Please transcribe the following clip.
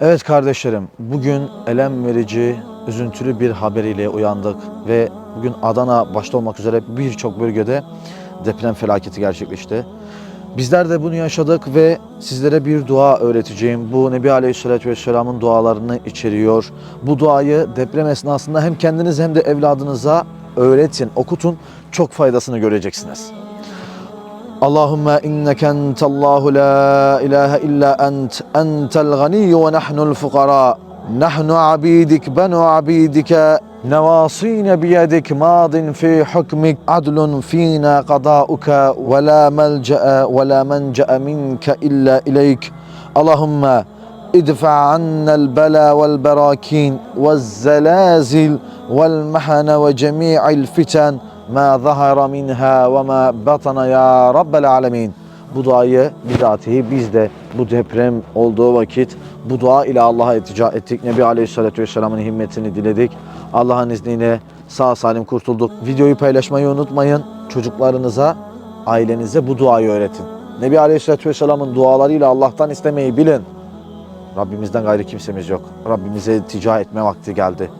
Evet kardeşlerim, bugün elem verici, üzüntülü bir haberiyle uyandık ve bugün Adana başta olmak üzere birçok bölgede deprem felaketi gerçekleşti. Bizler de bunu yaşadık ve sizlere bir dua öğreteceğim. Bu Nebi Aleyhisselatü Vesselam'ın dualarını içeriyor. Bu duayı deprem esnasında hem kendiniz hem de evladınıza öğretin, okutun. Çok faydasını göreceksiniz. اللهم إنك أنت الله لا إله إلا أنت أنت الغني ونحن الفقراء. نحن عبيدك بنو عبيدك. نواصين بيدك ماض في حكمك. عدل فينا قضاؤك ولا ملجأ ولا منجأ منك إلا إليك. اللهم ادفع عنا البلاء والبراكين والزلازل والمحن وجميع الفتن. ma zahara minha ve ma batana ya rabbel alemin. Bu duayı bizatihi biz de bu deprem olduğu vakit bu dua ile Allah'a iltica ettik. Nebi Aleyhisselatü Vesselam'ın himmetini diledik. Allah'ın izniyle sağ salim kurtulduk. Videoyu paylaşmayı unutmayın. Çocuklarınıza, ailenize bu duayı öğretin. Nebi Aleyhisselatü Vesselam'ın dualarıyla Allah'tan istemeyi bilin. Rabbimizden gayrı kimsemiz yok. Rabbimize iltica etme vakti geldi.